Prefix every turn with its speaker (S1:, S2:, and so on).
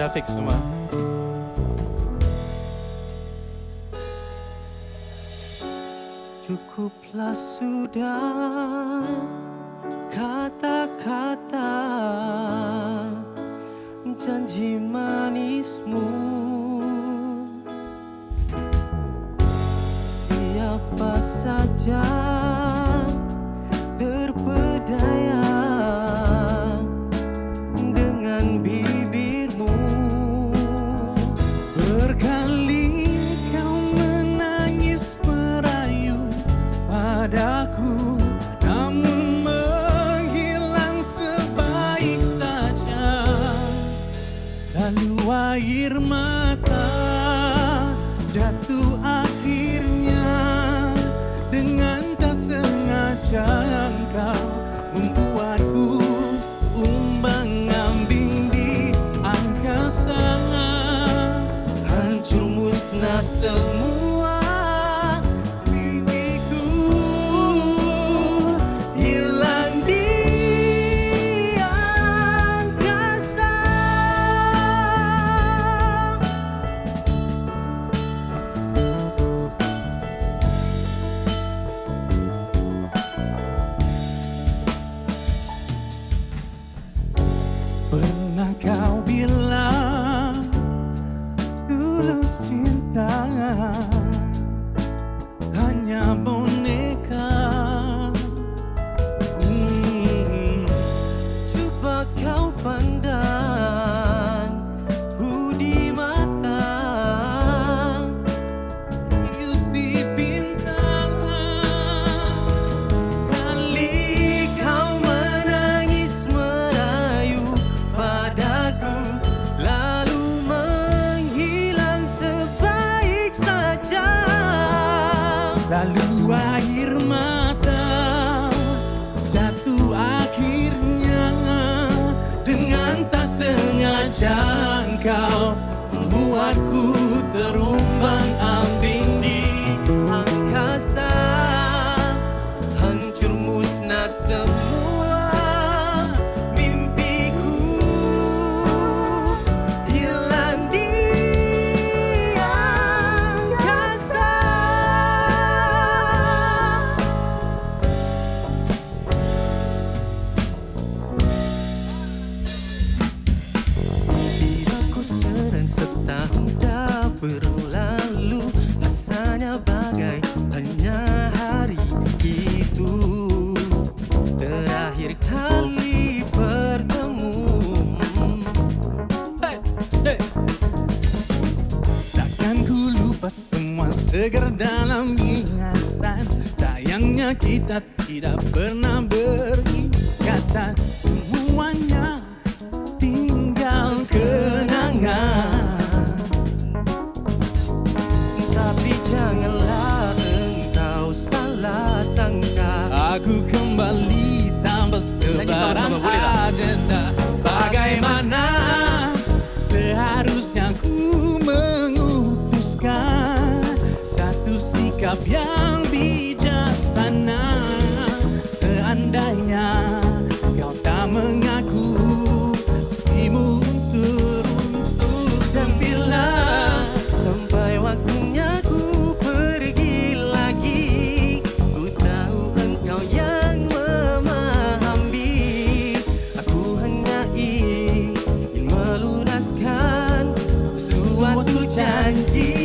S1: udah fix semua.
S2: Cukuplah sudah kata-kata janji manismu. Siapa saja Jangan kau membuatku umbang ambing di angkasa. Hancur musnah semua. berlalu. Rasanya bagai hanya hari itu. Terakhir kali bertemu. Hey, hey. Takkan ku lupa semua segar dalam ingatan. Sayangnya kita tidak pernah berikatan seandainya kau tak mengaku hatimu turun untuk dan bila sampai
S1: waktunya ku
S2: pergi
S1: lagi ku
S2: tahu engkau yang memahami. Aku hanya ingin melunaskan suatu janji.